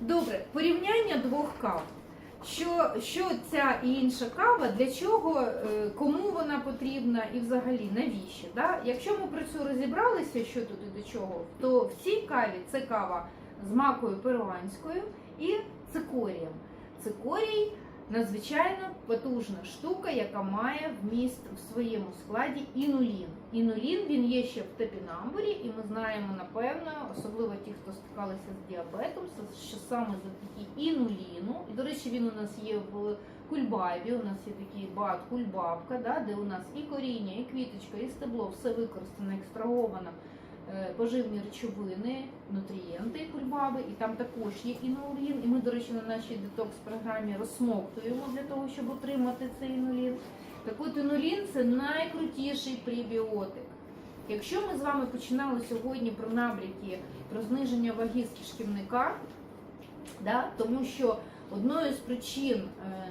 Добре, порівняння двох кав. Що, що ця і інша кава, для чого, е, кому вона потрібна і взагалі навіщо? Да? Якщо ми про це розібралися, що тут і до чого, то в цій каві це кава з макою перуанською і цикорієм. Цикорій надзвичайно потужна штука, яка має вміст в своєму складі інулін. Інулін він є ще в топінамбурі, і ми знаємо напевно, особливо ті, хто стикалися з діабетом, що саме завдяки інуліну, і до речі, він у нас є в кульбабі. У нас є такий бат кульбабка, да, де у нас і коріння, і квіточка, і стебло, все використано, екстраговано поживні речовини, нутрієнти кульбаби, і там також є інулін. І ми, до речі, на нашій детокс-програмі розсмоктуємо для того, щоб отримати цей інулін. Так от інулін це найкрутіший пребіотик. Якщо ми з вами починали сьогодні про набряки, про зниження ваги з кишківника, да, тому що одною з причин е,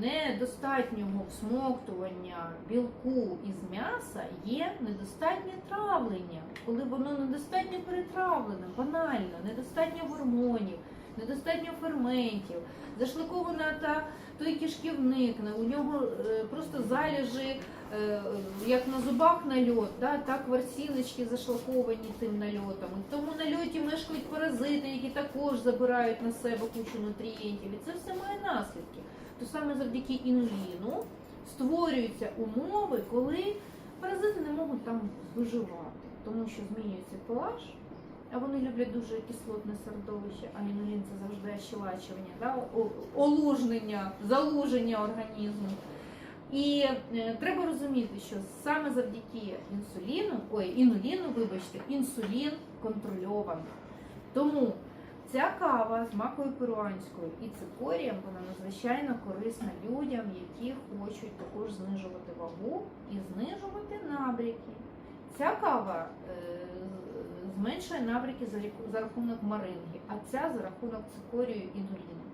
недостатнього всмоктування білку із м'яса є недостатнє травлення, коли воно недостатньо перетравлене, банально, недостатньо гормонів, недостатньо ферментів, зашлакована та той кишківник, у нього е, просто залежі, е, як на зубах нальот, да, так ворсіночки зашлаковані тим нальотом. І в тому нальоті мешкають паразити, які також забирають на себе кучу нутрієнтів. І це все має наслідки. То саме завдяки інуліну створюються умови, коли паразити не можуть там виживати, тому що змінюється pH, а вони люблять дуже кислотне середовище, а інулін це завжди ощелачування, да? олужнення, залуження організму. І е, треба розуміти, що саме завдяки інсуліну, ой, інуліну, вибачте, інсулін контрольований. Тому ця кава з макою перуанською і цикорієм, вона надзвичайно корисна людям, які хочуть також знижувати вагу і знижувати набряки. Ця кава е, зменшує набряки за, рахунок маринги, а ця за рахунок цикорію і інуліну.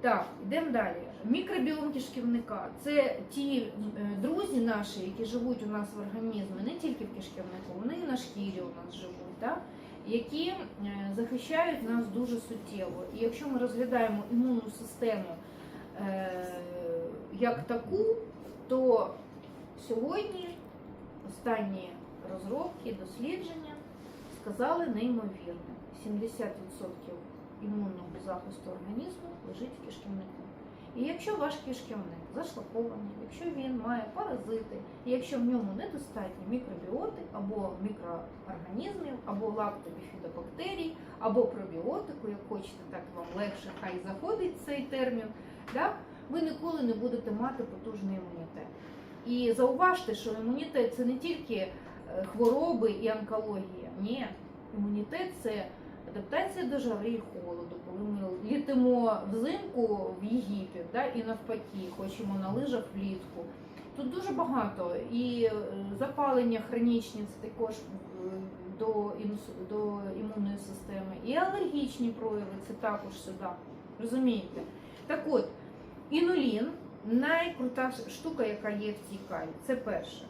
Так, йдемо далі. Мікробіом кишківника це ті е, друзі наші, які живуть у нас в організмі, не тільки в кишківнику, вони і на шкірі у нас живуть, так? Які е, захищають нас дуже суттєво. І якщо ми розглядаємо імунну систему е, як таку, то сьогодні останні розробки, дослідження сказали неймовірне. 70% імунного захисту організму лежить в кишківнику. І якщо ваш кишківник зашлакований, якщо він має паразити, і якщо в ньому недостатньо мікробіоти або мікроорганізмів, або лактобіфідобактерій, або пробіотику, як хочете, так вам легше, хай заходить цей термін, да, ви ніколи не будете мати потужний імунітет. І зауважте, що імунітет це не тільки е, хвороби і онкологія. Ні, імунітет це адаптація до жари і холоду, коли ми літимо взимку в Єгипет, да, і навпаки, хочемо на лижах влітку. Тут дуже багато і е, запалення хронічні це також е, до, до імунної системи, і алергічні прояви це також сюди. Розумієте? Так от, інулін найкрута штука, яка є в цій каві. Це перше.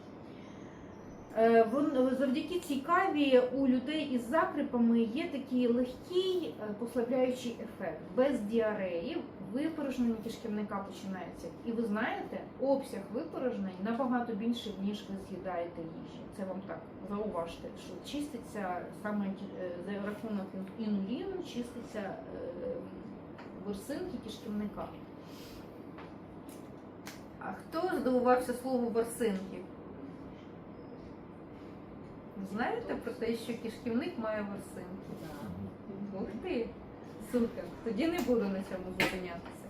Е, вон- Завдяки цій каві у людей із закрипами є такий легкий е, послабляючий ефект. Без діареї випорожнення кишківника починається. І ви знаєте, обсяг випорожнень набагато більший, ніж ви з'їдаєте їжі. Це вам так зауважте, що чиститься саме е, за рахунок інуліну, чиститься е, ворсинки кишківника. А хто здивувався слову ворсинки? Знаєте про те, що кишківник має ворсинки? Ух ти! Супер! Тоді не буду на цьому зупинятися.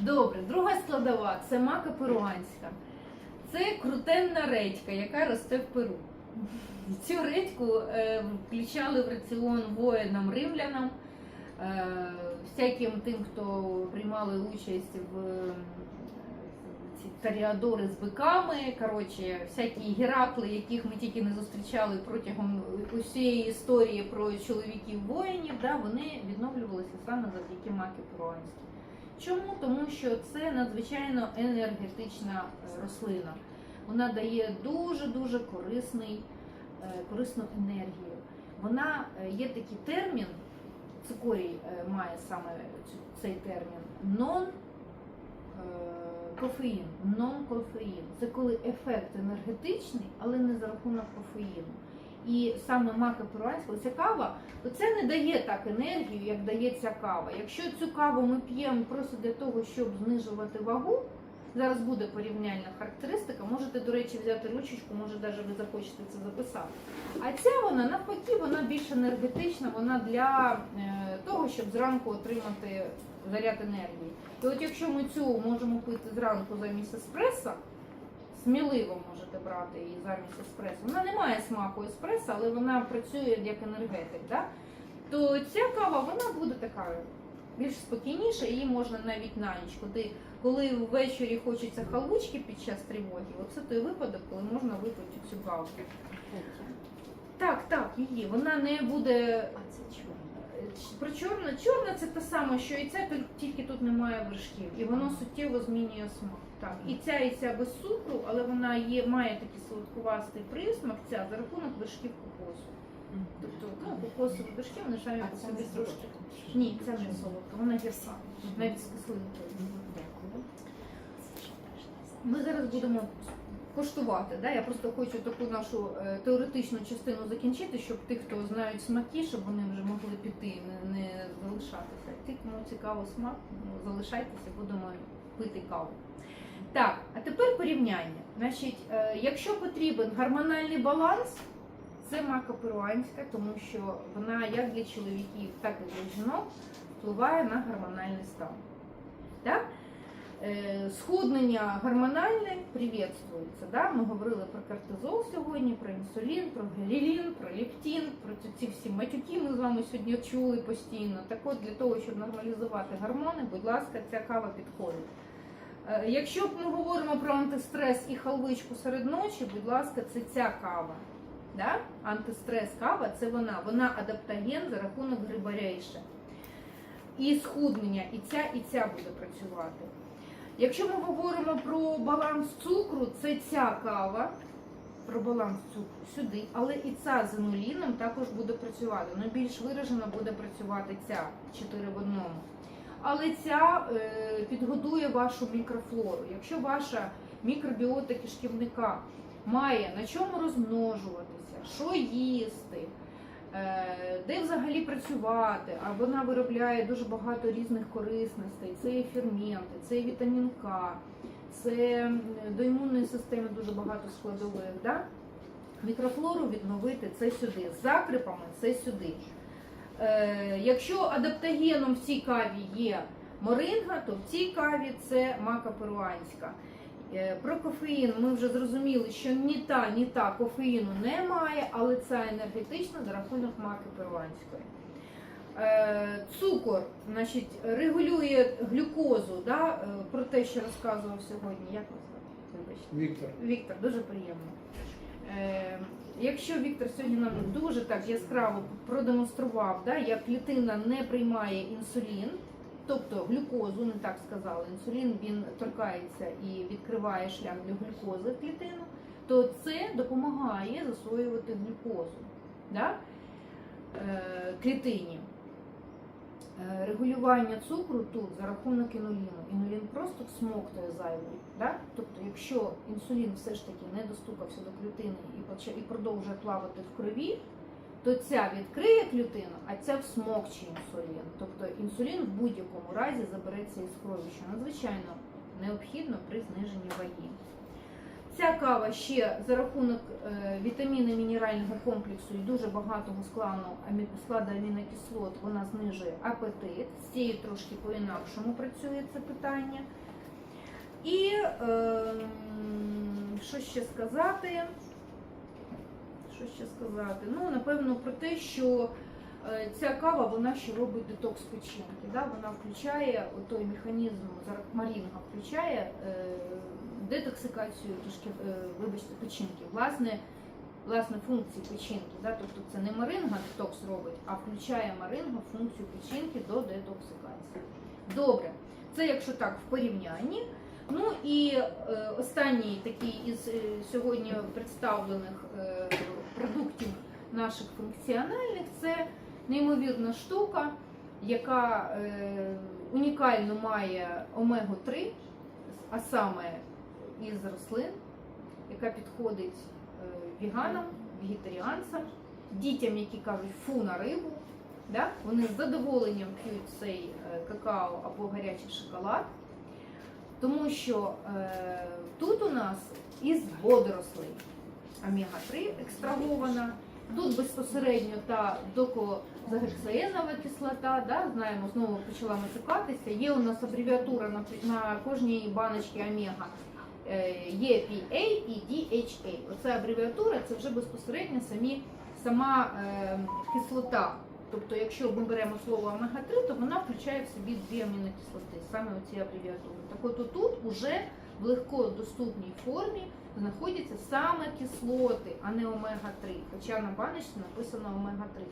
Добре, друга складова це мака перуанська. Це крутенна редька, яка росте в Перу. Цю редьку е, включали в раціон воїнам римлянам, е, всяким тим, хто приймали участь в ці таріадори з биками, коротше, всякі геракли, яких ми тільки не зустрічали протягом усієї історії про чоловіків воїнів, да, вони відновлювалися саме завдяки маки перуанській. Чому? Тому що це надзвичайно енергетична е, рослина. Вона дає дуже-дуже корисний, е, корисну енергію. вона е, є такий термін, цикорій має саме цей термін нон кофеїн. Нон-кофеїн. Це коли ефект енергетичний, але не за рахунок кофеїну. І саме мака перуанська, ця кава, це не дає так енергію, як дає ця кава. Якщо цю каву ми п'ємо просто для того, щоб знижувати вагу, зараз буде порівняльна характеристика, можете, до речі, взяти ручечку, може навіть ви захочете це записати. А ця вона навпаки, вона більш енергетична, вона для е, того, щоб зранку отримати заряд енергії. І от якщо ми цю можемо пити зранку замість еспресо, сміливо можете брати її замість еспресо. Вона не має смаку еспресо, але вона працює як енергетик. Да? То ця кава вона буде така більш спокійніша, її можна навіть на ніч. Коли, коли ввечері хочеться халвучки під час тривоги, оце той випадок, коли можна випити цю каву. Так, так, її. Вона не буде А це чорно. Про чорне, чорне це те саме, що і це, тільки- тут немає вершків, і воно суттєво змінює смак. Так, і ця, і ця без цукру, але вона є, має такий солодкувастий присмак, ця за рахунок вершків кокосу. Тобто, ну, кокосові вершки, вони самі по собі трошки. Ні, це не солодка, вона гірка, навіть з кислинкою. Дякую. Ми зараз будемо коштувати. Да? Я просто хочу таку нашу е, теоретичну частину закінчити, щоб ті, хто знають смаки, щоб вони вже могли піти, не, не залишатися. Ті, кому цікаво смак, ну, залишайтеся, будемо пити каву. Так, а тепер порівняння. Значить, е, якщо потрібен гормональний баланс, це мака перуанська, тому що вона як для чоловіків, так і для жінок впливає на гормональний стан. Так? Е, Схуднення гормональне приветствується. Да? Ми говорили про кортизол сьогодні, про інсулін, про гелілін, про лептин, про ці- всі матюки ми з вами сьогодні чули постійно. Так от для того, щоб нормалізувати гормони, будь ласка, ця кава підходить. Е, Якщо ми говоримо про антистрес і халвичку серед ночі, будь ласка, це ця кава. Да? Антистрес кава це вона. Вона адаптоген за рахунок грибарейша. І схуднення, і ця, і ця буде працювати. Якщо ми говоримо про баланс цукру, це ця кава, про баланс цукру сюди, але і ця з інуліном також буде працювати. Ну, більш виражено буде працювати ця 4 в одному. Але ця е, підгодує вашу мікрофлору. Якщо ваша мікробіота кишківника має на чому розмножуватися, що їсти, де взагалі працювати, а вона виробляє дуже багато різних корисностей. Це і ферменти, це і вітамін К, це до імунної системи дуже багато складових. Да? Мікрофлору відновити це сюди, з закрипами це сюди. Е, якщо адаптогеном в цій каві є моринга, то в цій каві це мака перуанська. Е, Про кофеїн ми вже зрозуміли, що ні та, ні та кофеїну немає, але це енергетична за рахунок маки перуанської. Е, Цукор значить, регулює глюкозу, да, е, про те, що розказував сьогодні. Як вас. Віктор. Віктор, дуже приємно. Якщо Віктор сьогодні нам дуже так яскраво продемонстрував, да, як клітина не приймає інсулін, тобто глюкозу, не так сказали, інсулін він торкається і відкриває шлях для глюкози в клітину, то це допомагає засвоювати глюкозу да, е, клітині. Е, Регулювання цукру тут за рахунок інуліну. Інулін просто всмоктує зайвий. Да? Тобто, якщо інсулін все ж таки не достукався до клітини і і продовжує плавати в крові, то ця відкриє клітину, а ця всмокче інсулін. Тобто інсулін в будь-якому разі забереться із крові, що надзвичайно необхідно при зниженні ваги. Ця кава ще за рахунок е, вітаміни мінерального комплексу і дуже багатого складу, складу амінокислот вона знижує апетит. З цією трошки по-інакшому працює це питання. І е, що ще сказати? Що ще сказати? Ну, напевно, про те, що е, ця кава вона ще робить детокс печінки. Да? Вона включає той механізм зараз Марінга включає е, детоксикацію кишки, е, вибачте, печінки. Власне, власне функції печінки. Да? Тобто це не маринга детокс робить, а включає маринга функцію печінки до детоксикації. Добре, це якщо так в порівнянні. Ну і е, останній такий із е, сьогодні представлених е, наших функціональних це неймовірна штука, яка е, унікально має омегу-3, а саме із рослин, яка підходить е, веганам, вегетаріанцям, дітям, які кажуть фу на рибу. Да? Вони з задоволенням п'ють цей е, какао або гарячий шоколад, тому що е, тут у нас із водорослей омега-3 екстрагована. Тут безпосередньо та докозагексаєнова кислота, да, знаємо, знову почала матюкатися. Є у нас абревіатура на, на кожній баночці омега. Е, Є PA і DHA. Оця абревіатура це вже безпосередньо самі, сама е, кислота. Тобто, якщо ми беремо слово омега-3, то вона включає в собі дві амінокислоти, саме оці абревіатури. Так от тут уже в легкодоступній формі знаходяться саме кислоти, а не омега-3. Хоча на баночці написано омега-3.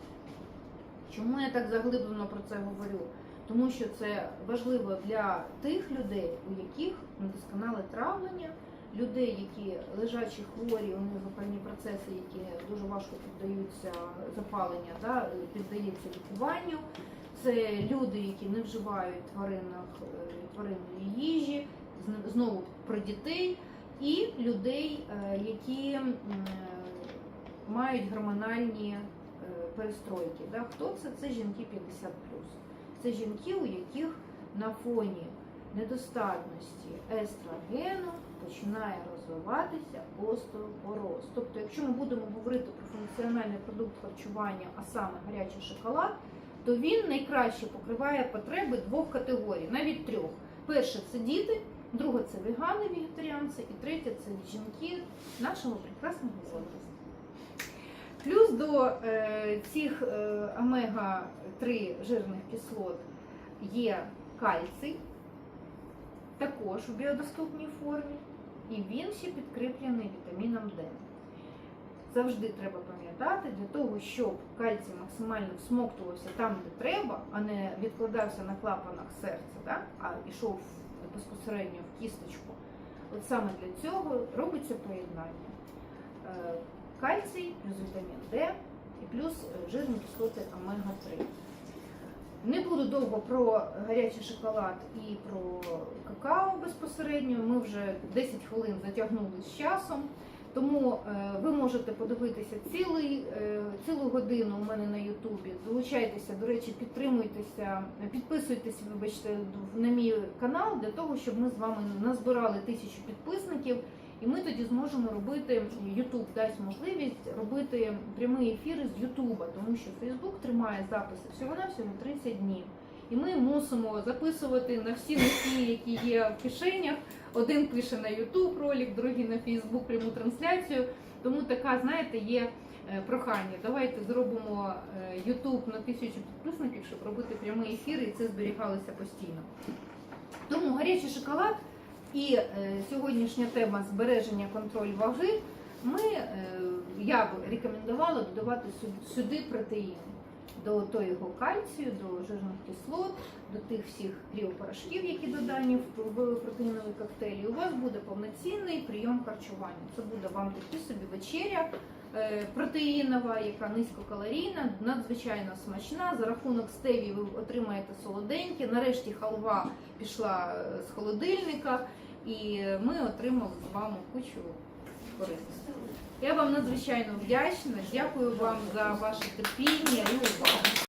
Чому я так заглиблено про це говорю? Тому що це важливо для тих людей, у яких недосконале травлення, людей, які лежачі хворі, у них запальні процеси, які дуже важко піддаються запалення, да, піддаються лікуванню. Це люди, які не вживають тваринних, е, тваринної їжі, знову про дітей, і людей, е, які е, мають гормональні е, перестройки. Хто це? Це жінки 50 Це жінки, у яких на фоні недостатності естрогену починає розвиватися остеопороз. Тобто, якщо ми будемо говорити про функціональний продукт харчування, а саме гарячий шоколад, то він найкраще покриває потреби двох категорій, навіть трьох. Перше це діти, друге це вегани, вегетаріанці, і третє це жінки нашого прекрасного возрасту. Плюс до е, цих е, омега-3 жирних кислот є кальцій, також в біодоступній формі, і він ще підкріплений вітаміном Д. Завжди треба пам'ятати для того, щоб кальцій максимально всмоктувався там, де треба, а не відкладався на клапанах серця, да? а йшов безпосередньо в кісточку. От саме для цього робиться поєднання. Е, Кальцій плюс вітамін Д і плюс жирні кислоти омега-3. Не буду довго про гарячий шоколад і про какао безпосередньо. Ми вже 10 хвилин затягнули з часом. Тому е, ви можете подивитися цілий, е, цілу годину у мене на Ютубі. Долучайтеся, до речі, підтримуйтеся, підписуйтесь, вибачте, на мій канал для того, щоб ми з вами назбирали тисячу підписників. І ми тоді зможемо робити, Ютуб дасть можливість робити прямі ефіри з Ютуба, тому що Фейсбук тримає записи всього-навсього 30 днів. І ми мусимо записувати на всі носії, які є в кишенях. Один пише на Ютуб ролик, другий на Фейсбук пряму трансляцію. Тому така, знаєте, є е, прохання. Давайте зробимо Ютуб на тисячу підписників, щоб робити прямі ефіри, і це зберігалося постійно. Тому гарячий шоколад і е, сьогоднішня тема збереження контроль ваги. Ми, е, я б рекомендувала додавати сюди протеїн до того кальцію, до жирних кислот, до тих всіх кріопорошків, які додані в в протеїновий коктейль. І у вас буде повноцінний прийом харчування. Це буде вам таки собі вечеря е, протеїнова, яка низькокалорійна, надзвичайно смачна. За рахунок стеві ви отримаєте солоденьке. Нарешті халва пішла е, з холодильника, і ми отримали з вами кучу корисностей. Я вам надзвичайно вдячна. Дякую вам за ваше терпіння і увагу.